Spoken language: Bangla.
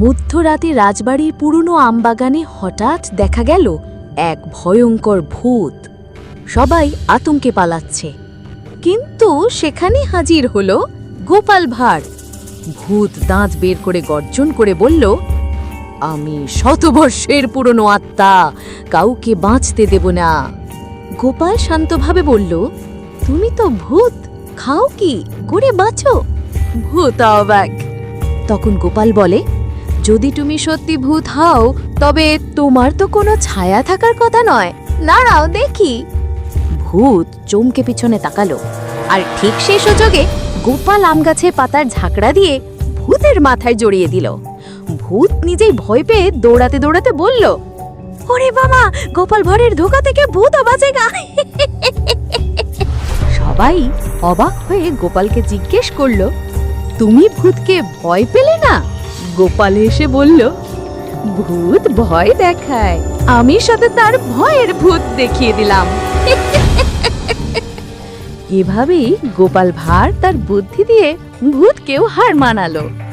মধ্যরাতে রাজবাড়ির পুরনো আমবাগানে হঠাৎ দেখা গেল এক ভয়ঙ্কর ভূত। সবাই আতঙ্কে পালাচ্ছে। কিন্তু সেখানে হাজির হলো গোপাল ভাঁড়। ভূত দাঁত বের করে গর্জন করে বলল, আমি শতবর্ষের পুরনো আত্মা, কাউকে বাঁচতে দেব না। গোপাল শান্তভাবে বলল, তুমি তো ভূত, খাও কি, করে বাঁচো। ভূত অবাক। তখন গোপাল বলে যদি তুমি সত্যি ভূত হও, তবে তোমার তো কোনো ছায়া থাকার কথা নয়। দাঁড়াও দেখি। ভূত চমকে পিছনে তাকালো, আর ঠিক সেই সুযোগে গোপাল আম গাছে পাতার ঝাঁকড়া দিয়ে ভূতের মাথায় জড়িয়ে দিল। ভূত নিজেই ভয় পেয়ে দৌড়াতে দৌড়াতে বলল, ওরে বাবা, গোপাল ভরের ধোকা থেকে ভূত বাঁচেগা সবাই অবাক হয়ে গোপালকে জিজ্ঞেস করল, তুমি ভূতকে ভয় পেলে না? গোপাল এসে বলল, ভূত ভয় দেখায়। আমি সাথে তার ভয়ের ভূত দেখিয়ে দিলাম। এভাবেই গোপাল ভার তার বুদ্ধি দিয়ে ভূতকেও হার মানালো।